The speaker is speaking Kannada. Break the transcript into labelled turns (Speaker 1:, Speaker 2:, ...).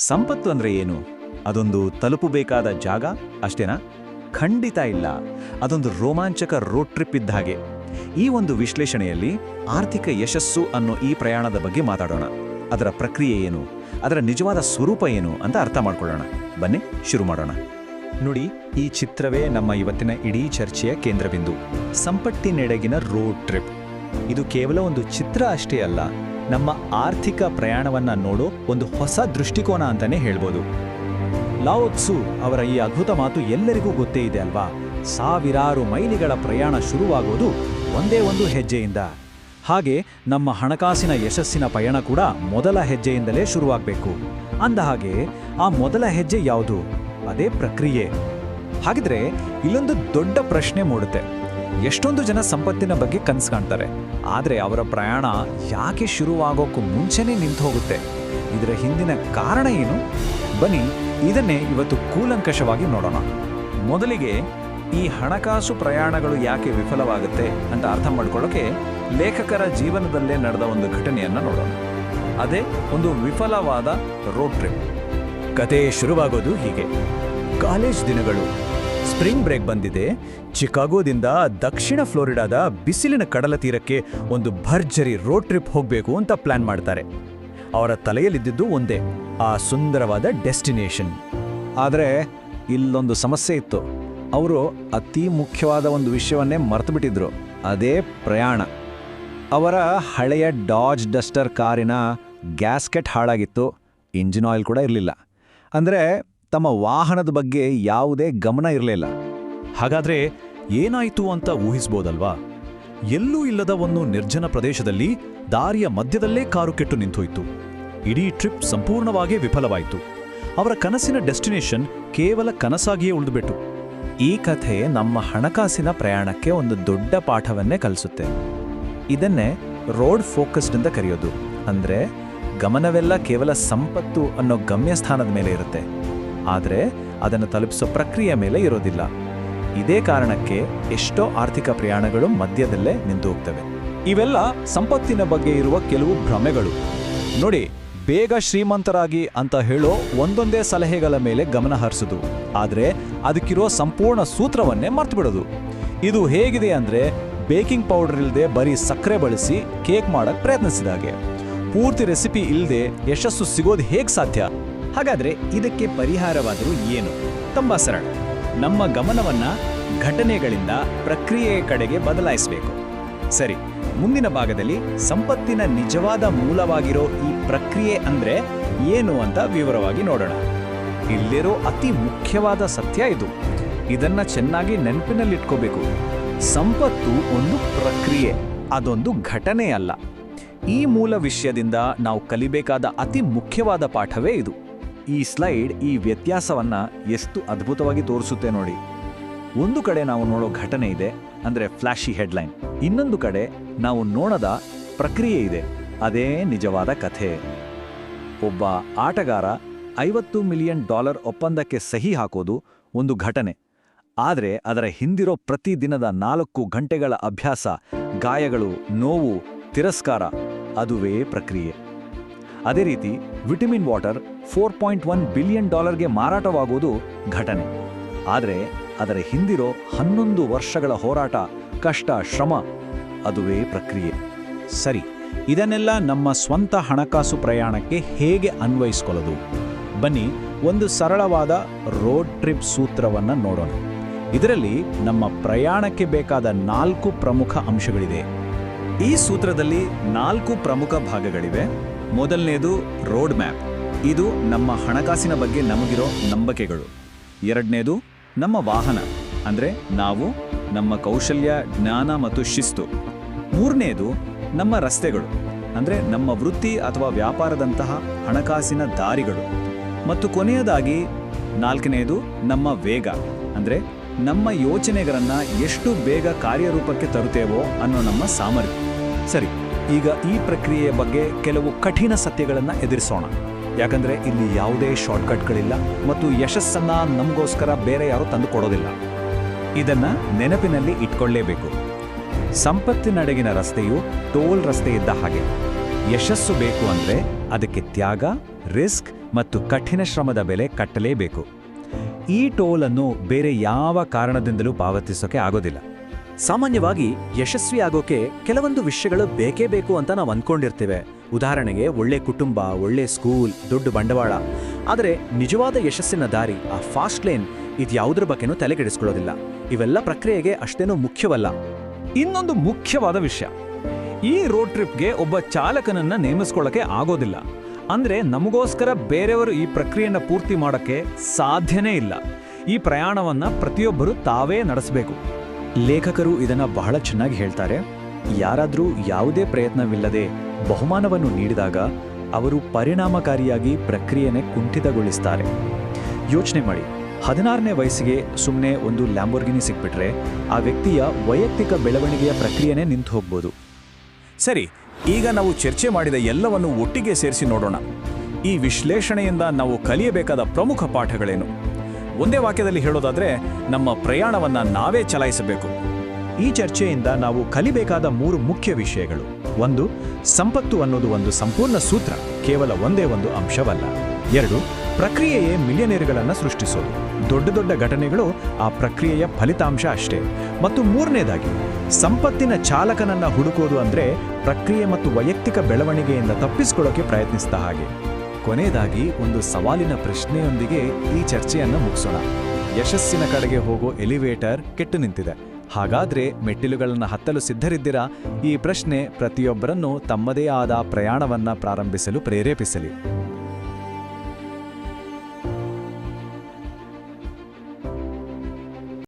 Speaker 1: ಸಂಪತ್ತು ಅಂದ್ರೆ ಏನು? ಅದೊಂದು ತಲುಪಬೇಕಾದ ಜಾಗ ಅಷ್ಟೇನಾ? ಖಂಡಿತ ಇಲ್ಲ. ಅದೊಂದು ರೋಮಾಂಚಕ ರೋಡ್ ಟ್ರಿಪ್ ಇದ್ದ ಹಾಗೆ. ಈ ಒಂದು ವಿಶ್ಲೇಷಣೆಯಲ್ಲಿ ಆರ್ಥಿಕ ಯಶಸ್ಸು ಅನ್ನೋ ಈ ಪ್ರಯಾಣದ ಬಗ್ಗೆ ಮಾತಾಡೋಣ. ಅದರ ಪ್ರಕ್ರಿಯೆ ಏನು? ಅದರ ನಿಜವಾದ ಸ್ವರೂಪ ಏನು ಅಂತ ಅರ್ಥ ಮಾಡ್ಕೊಳ್ಳೋಣ. ಬನ್ನಿ, ಶುರು ಮಾಡೋಣ.
Speaker 2: ನೋಡಿ, ಈ ಚಿತ್ರವೇ ನಮ್ಮ ಇವತ್ತಿನ ಇಡೀ ಚರ್ಚೆಯ ಕೇಂದ್ರಬಿಂದು. ಸಂಪತ್ತಿನೆಡೆಗಿನ ರೋಡ್ ಟ್ರಿಪ್. ಇದು ಕೇವಲ ಒಂದು ಚಿತ್ರ ಅಷ್ಟೇ ಅಲ್ಲ. ನಮ್ಮ ಆರ್ಥಿಕ ಪ್ರಯಾಣವನ್ನು ನೋಡೋ ಒಂದು ಹೊಸ ದೃಷ್ಟಿಕೋನ ಅಂತಾನೆ ಹೇಳ್ಬೋದು. ಲಾವೋತ್ಸು ಅವರ ಈ ಅದ್ಭುತ ಮಾತು ಎಲ್ಲರಿಗೂ ಗೊತ್ತೇ ಇದೆ ಅಲ್ವಾ? ಸಾವಿರಾರು ಮೈಲಿಗಳ ಪ್ರಯಾಣ ಶುರುವಾಗೋದು ಒಂದೇ ಒಂದು ಹೆಜ್ಜೆಯಿಂದ. ಹಾಗೆ ನಮ್ಮ ಹಣಕಾಸಿನ ಯಶಸ್ಸಿನ ಪಯಣ ಕೂಡ ಮೊದಲ ಹೆಜ್ಜೆಯಿಂದಲೇ ಶುರುವಾಗಬೇಕು. ಅಂದ ಹಾಗೆ ಆ ಮೊದಲ ಹೆಜ್ಜೆ ಯಾವುದು? ಅದೇ ಪ್ರಕ್ರಿಯೆ. ಹಾಗಿದ್ರೆ ಇಲ್ಲೊಂದು ದೊಡ್ಡ ಪ್ರಶ್ನೆ ಮೂಡುತ್ತೆ. ಎಷ್ಟೊಂದು ಜನ ಸಂಪತ್ತಿನ ಬಗ್ಗೆ ಕನಸು ಕಾಣ್ತಾರೆ. ಆದರೆ ಅವರ ಪ್ರಯಾಣ ಯಾಕೆ ಶುರುವಾಗೋಕ್ಕೂ ಮುಂಚೆನೇ ನಿಂತು ಹೋಗುತ್ತೆ? ಇದರ ಹಿಂದಿನ ಕಾರಣ ಏನು? ಬನ್ನಿ, ಇದನ್ನೇ ಇವತ್ತು ಕೂಲಂಕಷವಾಗಿ ನೋಡೋಣ. ಮೊದಲಿಗೆ ಈ ಹಣಕಾಸು ಪ್ರಯಾಣಗಳು ಯಾಕೆ ವಿಫಲವಾಗುತ್ತೆ ಅಂತ ಅರ್ಥ ಮಾಡ್ಕೊಳ್ಳೋಕೆ ಲೇಖಕರ ಜೀವನದಲ್ಲೇ ನಡೆದ ಒಂದು ಘಟನೆಯನ್ನ ನೋಡೋಣ. ಅದೇ ಒಂದು ವಿಫಲವಾದ ರೋಡ್ ಟ್ರಿಪ್. ಕತೆ ಶುರುವಾಗೋದು ಹೀಗೆ. ಕಾಲೇಜ್ ದಿನಗಳು. ಸ್ಪ್ರಿಂಗ್ ಬ್ರೇಕ್ ಬಂದಿದೆ. ಚಿಕಾಗೋದಿಂದ ದಕ್ಷಿಣ ಫ್ಲೋರಿಡಾದ ಬಿಸಿಲಿನ ಕಡಲ ತೀರಕ್ಕೆ ಒಂದು ಭರ್ಜರಿ ರೋಡ್ ಟ್ರಿಪ್ ಹೋಗಬೇಕು ಅಂತ ಪ್ಲಾನ್ ಮಾಡ್ತಾರೆ. ಅವರ ತಲೆಯಲ್ಲಿದ್ದಿದ್ದು ಒಂದೇ, ಆ ಸುಂದರವಾದ ಡೆಸ್ಟಿನೇಷನ್. ಆದರೆ ಇಲ್ಲೊಂದು ಸಮಸ್ಯೆ ಇತ್ತು. ಅವರು ಅತಿ ಮುಖ್ಯವಾದ ಒಂದು ವಿಷಯವನ್ನೇ ಮರೆತುಬಿಟ್ಟಿದ್ರು, ಅದೇ ಪ್ರಯಾಣ. ಅವರ ಹಳೆಯ ಡಾಜ್ ಡಸ್ಟರ್ ಕಾರಿನ ಗ್ಯಾಸ್ಕೆಟ್ ಹಾಳಾಗಿತ್ತು, ಇಂಜಿನ್ ಆಯಿಲ್ ಕೂಡ ಇರಲಿಲ್ಲ. ಅಂದರೆ ತಮ್ಮ ವಾಹನದ ಬಗ್ಗೆ ಯಾವುದೇ ಗಮನ ಇರಲಿಲ್ಲ. ಹಾಗಾದ್ರೆ ಏನಾಯಿತು ಅಂತ ಊಹಿಸ್ಬೋದಲ್ವಾ? ಎಲ್ಲೂ ಇಲ್ಲದ ಒಂದು ನಿರ್ಜನ ಪ್ರದೇಶದಲ್ಲಿ ದಾರಿಯ ಮಧ್ಯದಲ್ಲೇ ಕಾರು ಕೆಟ್ಟು ನಿಂತೋಯ್ತು. ಇಡೀ ಟ್ರಿಪ್ ಸಂಪೂರ್ಣವಾಗಿ ವಿಫಲವಾಯಿತು. ಅವರ ಕನಸಿನ ಡೆಸ್ಟಿನೇಷನ್ ಕೇವಲ ಕನಸಾಗಿಯೇ ಉಳಿದುಬಿಟ್ಟು. ಈ ಕಥೆ ನಮ್ಮ ಹಣಕಾಸಿನ ಪ್ರಯಾಣಕ್ಕೆ ಒಂದು ದೊಡ್ಡ ಪಾಠವನ್ನೇ ಕಲಿಸುತ್ತೆ. ಇದನ್ನೇ ರೋಡ್ ಫೋಕಸ್ಡ್ ಅಂತ ಕರೆಯೋದು. ಅಂದರೆ ಗಮನವೆಲ್ಲ ಕೇವಲ ಸಂಪತ್ತು ಅನ್ನೋ ಗಮ್ಯಸ್ಥಾನದ ಮೇಲೆ ಇರುತ್ತೆ. ಆದರೆ ಅದನ್ನು ತಲುಪಿಸೋ ಪ್ರಕ್ರಿಯೆ ಮೇಲೆ ಇರೋದಿಲ್ಲ. ಇದೇ ಕಾರಣಕ್ಕೆ ಎಷ್ಟೋ ಆರ್ಥಿಕ ಪ್ರಯಾಣಗಳು ಮಧ್ಯದಲ್ಲೇ ನಿಂತು ಹೋಗ್ತವೆ. ಇವೆಲ್ಲ ಸಂಪತ್ತಿನ ಬಗ್ಗೆ ಇರುವ ಕೆಲವು ಭ್ರಮೆಗಳು. ನೋಡಿ, ಬೇಗ ಶ್ರೀಮಂತರಾಗಿ ಅಂತ ಹೇಳೋ ಒಂದೊಂದೇ ಸಲಹೆಗಳ ಮೇಲೆ ಗಮನ ಹರಿಸುದು. ಆದರೆ ಅದಕ್ಕಿರೋ ಸಂಪೂರ್ಣ ಸೂತ್ರವನ್ನೇ ಮರ್ತು ಇದು ಹೇಗಿದೆ ಅಂದರೆ ಬೇಕಿಂಗ್ ಪೌಡರ್ ಇಲ್ಲದೆ ಬರೀ ಸಕ್ಕರೆ ಬಳಸಿ ಕೇಕ್ ಮಾಡಕ್ಕೆ ಪ್ರಯತ್ನಿಸಿದಾಗೆ ಪೂರ್ತಿ ರೆಸಿಪಿ ಇಲ್ಲದೆ ಯಶಸ್ಸು ಸಿಗೋದು ಹೇಗೆ ಸಾಧ್ಯ? ಹಾಗಾದ್ರೆ ಇದಕ್ಕೆ ಪರಿಹಾರವಾದರೂ ಏನು? ತುಂಬಾ ಸರಳ. ನಮ್ಮ ಗಮನವನ್ನ ಘಟನೆಗಳಿಂದ ಪ್ರಕ್ರಿಯೆಯ ಕಡೆಗೆ ಬದಲಾಯಿಸಬೇಕು. ಸರಿ, ಮುಂದಿನ ಭಾಗದಲ್ಲಿ ಸಂಪತ್ತಿನ ನಿಜವಾದ ಮೂಲವಾಗಿರೋ ಈ ಪ್ರಕ್ರಿಯೆ ಅಂದ್ರೆ ಏನು ಅಂತ ವಿವರವಾಗಿ ನೋಡೋಣ. ಇಲ್ಲಿರೋ ಅತಿ ಮುಖ್ಯವಾದ ಸತ್ಯ ಇದು. ಇದನ್ನ ಚೆನ್ನಾಗಿ ನೆನಪಿನಲ್ಲಿಟ್ಕೋಬೇಕು. ಸಂಪತ್ತು ಒಂದು ಪ್ರಕ್ರಿಯೆ, ಅದೊಂದು ಘಟನೆ ಅಲ್ಲ ಈ ಮೂಲ ವಿಷಯದಿಂದ ನಾವು ಕಲಿಬೇಕಾದ ಅತಿ ಮುಖ್ಯವಾದ ಪಾಠವೇ ಇದು. ಈ ಸ್ಲೈಡ್ ಈ ವ್ಯತ್ಯಾಸವನ್ನ ಎಷ್ಟು ಅದ್ಭುತವಾಗಿ ತೋರಿಸುತ್ತೆ ನೋಡಿ. ಒಂದು ಕಡೆ ನಾವು ನೋಡೋ ಘಟನೆ ಇದೆ, ಅಂದ್ರೆ ಫ್ಲಾಶಿ ಹೆಡ್ಲೈನ್. ಇನ್ನೊಂದು ಕಡೆ ನಾವು ನೋಡದ ಪ್ರಕ್ರಿಯೆ ಇದೆ, ಅದೇ ನಿಜವಾದ ಕಥೆ. ಒಬ್ಬ ಆಟಗಾರ ಐವತ್ತು ಮಿಲಿಯನ್ ಡಾಲರ್ ಒಪ್ಪಂದಕ್ಕೆ ಸಹಿ ಹಾಕೋದು ಒಂದು ಘಟನೆ. ಆದರೆ ಅದರ ಹಿಂದಿರೋ ಪ್ರತಿ ದಿನದ ನಾಲ್ಕು ಗಂಟೆಗಳ ಅಭ್ಯಾಸ, ಗಾಯಗಳು, ನೋವು, ತಿರಸ್ಕಾರ, ಅದುವೇ ಪ್ರಕ್ರಿಯೆ. ಅದೇ ರೀತಿ vitamin water four point one billion ಡಾಲರ್ಗೆ ಮಾರಾಟವಾಗುವುದು ಘಟನೆ. ಆದರೆ ಅದರ ಹಿಂದಿರೋ ಹನ್ನೊಂದು ವರ್ಷಗಳ ಹೋರಾಟ, ಕಷ್ಟ, ಶ್ರಮ ಅದುವೇ ಪ್ರಕ್ರಿಯೆ. ಸರಿ, ಇದನ್ನೆಲ್ಲ ನಮ್ಮ ಸ್ವಂತ ಹಣಕಾಸು ಪ್ರಯಾಣಕ್ಕೆ ಹೇಗೆ ಅನ್ವಯಿಸ್ಕೊಳ್ಳೋದು? ಬನ್ನಿ ಒಂದು ಸರಳವಾದ ರೋಡ್ ಟ್ರಿಪ್ ಸೂತ್ರವನ್ನು ನೋಡೋಣ. ಇದರಲ್ಲಿ ನಮ್ಮ ಪ್ರಯಾಣಕ್ಕೆ ಬೇಕಾದ ನಾಲ್ಕು ಪ್ರಮುಖ ಅಂಶಗಳಿದೆ ಈ ಸೂತ್ರದಲ್ಲಿ ನಾಲ್ಕು ಪ್ರಮುಖ ಭಾಗಗಳಿವೆ. ಮೊದಲನೇದು ರೋಡ್ ಮ್ಯಾಪ್. ಇದು ನಮ್ಮ ಹಣಕಾಸಿನ ಬಗ್ಗೆ ನಮಗಿರೋ ನಂಬಿಕೆಗಳು. ಎರಡನೇದು ನಮ್ಮ ವಾಹನ, ಅಂದರೆ ನಾವು, ನಮ್ಮ ಕೌಶಲ್ಯ, ಜ್ಞಾನ ಮತ್ತು ಶಿಸ್ತು. ಮೂರನೇದು ನಮ್ಮ ರಸ್ತೆಗಳು, ಅಂದರೆ ನಮ್ಮ ವೃತ್ತಿ ಅಥವಾ ವ್ಯಾಪಾರದಂತಹ ಹಣಕಾಸಿನ ದಾರಿಗಳು. ಮತ್ತು ಕೊನೆಯದಾಗಿ ನಾಲ್ಕನೆಯದು ನಮ್ಮ ವೇಗ, ಅಂದರೆ ನಮ್ಮ ಯೋಚನೆಗಳನ್ನು ಎಷ್ಟು ಬೇಗ ಕಾರ್ಯರೂಪಕ್ಕೆ ತರುತ್ತೇವೋ ಅನ್ನೋ ನಮ್ಮ ಸಾಮರ್ಥ್ಯ. ಸರಿ ಈಗ ಈ ಪ್ರಕ್ರಿಯೆಯ ಬಗ್ಗೆ ಕೆಲವು ಕಠಿಣ ಸತ್ಯಗಳನ್ನು ಎದುರಿಸೋಣ. ಯಾಕಂದರೆ ಇಲ್ಲಿ ಯಾವುದೇ ಶಾರ್ಟ್ಕಟ್ಗಳಿಲ್ಲ ಮತ್ತು ಯಶಸ್ಸನ್ನು ನಮಗೋಸ್ಕರ ಬೇರೆ ಯಾರು ತಂದು ಕೊಡೋದಿಲ್ಲ. ಇದನ್ನು ನೆನಪಿನಲ್ಲಿ ಇಟ್ಕೊಳ್ಳೇಬೇಕು. ಸಂಪತ್ತಿನಡೆಗಿನ ರಸ್ತೆಯು ಟೋಲ್ ರಸ್ತೆ ಇದ್ದ ಹಾಗೆ. ಯಶಸ್ಸು ಬೇಕು ಅಂದರೆ ಅದಕ್ಕೆ ತ್ಯಾಗ,
Speaker 1: ರಿಸ್ಕ್ ಮತ್ತು ಕಠಿಣ ಶ್ರಮದ ಬೆಲೆ ಕಟ್ಟಲೇಬೇಕು. ಈ ಟೋಲನ್ನು ಬೇರೆ ಯಾವ ಕಾರಣದಿಂದಲೂ ಪಾವತಿಸೋಕೆ ಆಗೋದಿಲ್ಲ.
Speaker 3: ಸಾಮಾನ್ಯವಾಗಿ ಯಶಸ್ವಿ ಆಗೋಕೆ ಕೆಲವೊಂದು ವಿಷಯಗಳು ಬೇಕೇ ಬೇಕು ಅಂತ ನಾವು ಅಂದ್ಕೊಂಡಿರ್ತೇವೆ ಉದಾಹರಣೆಗೆ ಒಳ್ಳೆ ಕುಟುಂಬ, ಒಳ್ಳೆ ಸ್ಕೂಲ್ ದೊಡ್ಡ ಬಂಡವಾಳ. ಆದರೆ ನಿಜವಾದ ಯಶಸ್ಸಿನ ದಾರಿ, ಆ ಫಾಸ್ಟ್ ಲೇನ್ ಇದ್ಯಾವುದ್ರ ಬಗ್ಗೆನೂ ತಲೆಗೆಡಿಸ್ಕೊಳ್ಳೋದಿಲ್ಲ ಇವೆಲ್ಲ ಪ್ರಕ್ರಿಯೆಗೆ ಅಷ್ಟೇನೂ ಮುಖ್ಯವಲ್ಲ.
Speaker 1: ಇನ್ನೊಂದು ಮುಖ್ಯವಾದ ವಿಷಯ. ಈ ರೋಡ್ ಟ್ರಿಪ್ಗೆ ಒಬ್ಬ ಚಾಲಕನನ್ನ ನೇಮಿಸ್ಕೊಳ್ಳೋಕೆ ಆಗೋದಿಲ್ಲ. ಅಂದ್ರೆ ನಮಗೋಸ್ಕರ ಬೇರೆಯವರು ಈ ಪ್ರಕ್ರಿಯೆಯನ್ನು ಪೂರ್ತಿ ಮಾಡೋಕ್ಕೆ ಸಾಧ್ಯನೇ ಇಲ್ಲ. ಈ ಪ್ರಯಾಣವನ್ನ ಪ್ರತಿಯೊಬ್ಬರು ತಾವೇ ನಡೆಸಬೇಕು.
Speaker 2: ಲೇಖಕರು ಇದನ್ನು ಬಹಳ ಚೆನ್ನಾಗಿ ಹೇಳ್ತಾರೆ. ಯಾರಾದರೂ ಯಾವುದೇ ಪ್ರಯತ್ನವಿಲ್ಲದೆ ಬಹುಮಾನವನ್ನು ನೀಡಿದಾಗ ಅವರು ಪರಿಣಾಮಕಾರಿಯಾಗಿ ಪ್ರಕ್ರಿಯೆನೇ ಕುಂಠಿತಗೊಳಿಸ್ತಾರೆ. ಯೋಚನೆ ಮಾಡಿ, ಹದಿನಾರನೇ ವಯಸ್ಸಿಗೆ ಸುಮ್ಮನೆ ಒಂದು ಲ್ಯಾಂಬೋರ್ಗಿನಿ ಸಿಕ್ಬಿಟ್ರೆ ಆ ವ್ಯಕ್ತಿಯ ವೈಯಕ್ತಿಕ ಬೆಳವಣಿಗೆಯ ಪ್ರಕ್ರಿಯೆನೇ ನಿಂತು ಹೋಗ್ಬೋದು.
Speaker 1: ಸರಿ, ಈಗ ನಾವು ಚರ್ಚೆ ಮಾಡಿದ ಎಲ್ಲವನ್ನು ಒಟ್ಟಿಗೆ ಸೇರಿಸಿ ನೋಡೋಣ. ಈ ವಿಶ್ಲೇಷಣೆಯಿಂದ ನಾವು ಕಲಿಯಬೇಕಾದ ಪ್ರಮುಖ ಪಾಠಗಳೇನು? ಒಂದೇ ವಾಕ್ಯದಲ್ಲಿ ಹೇಳೋದಾದ್ರೆ, ನಮ್ಮ ಪ್ರಯಾಣವನ್ನ ನಾವೇ ಚಲಾಯಿಸಬೇಕು.
Speaker 2: ಈ ಚರ್ಚೆಯಿಂದ ನಾವು ಕಲಿಬೇಕಾದ ಮೂರು ಮುಖ್ಯ ವಿಷಯಗಳು. ಒಂದು, ಸಂಪತ್ತು ಅನ್ನೋದು ಒಂದು ಸಂಪೂರ್ಣ ಸೂತ್ರ, ಕೇವಲ ಒಂದೇ ಒಂದು ಅಂಶವಲ್ಲ. ಎರಡು, ಪ್ರಕ್ರಿಯೆಯೇ ಮಿಲಿಯನೇರ್ಗಳನ್ನು ಸೃಷ್ಟಿಸೋದು. ದೊಡ್ಡ ದೊಡ್ಡ ಘಟನೆಗಳು ಆ ಪ್ರಕ್ರಿಯೆಯ ಫಲಿತಾಂಶ ಅಷ್ಟೇ. ಮತ್ತು ಮೂರನೇದಾಗಿ, ಸಂಪತ್ತಿನ ಚಾಲಕನನ್ನ ಹುಡುಕೋದು ಅಂದ್ರೆ ಪ್ರಕ್ರಿಯೆ ಮತ್ತು ವೈಯಕ್ತಿಕ ಬೆಳವಣಿಗೆಯಿಂದ ತಪ್ಪಿಸಿಕೊಳ್ಳೋಕೆ ಪ್ರಯತ್ನಿಸಿದ ಹಾಗೆ. ಕೊನೆಯದಾಗಿ ಒಂದು ಸವಾಲಿನ ಪ್ರಶ್ನೆಯೊಂದಿಗೆ ಈ ಚರ್ಚೆಯನ್ನು ಮುಗಿಸೋಣ. ಯಶಸ್ಸಿನ ಕಡೆಗೆ ಹೋಗೋ ಎಲಿವೇಟರ್ ಕೆಟ್ಟು ನಿಂತಿದೆ. ಹಾಗಾದ್ರೆ ಮೆಟ್ಟಿಲುಗಳನ್ನು ಹತ್ತಲು ಸಿದ್ಧರಿದ್ದೀರಾ? ಈ ಪ್ರಶ್ನೆ ಪ್ರತಿಯೊಬ್ಬರನ್ನು ತಮ್ಮದೇ ಆದ ಪ್ರಯಾಣವನ್ನು ಪ್ರಾರಂಭಿಸಲು ಪ್ರೇರೇಪಿಸಲಿ.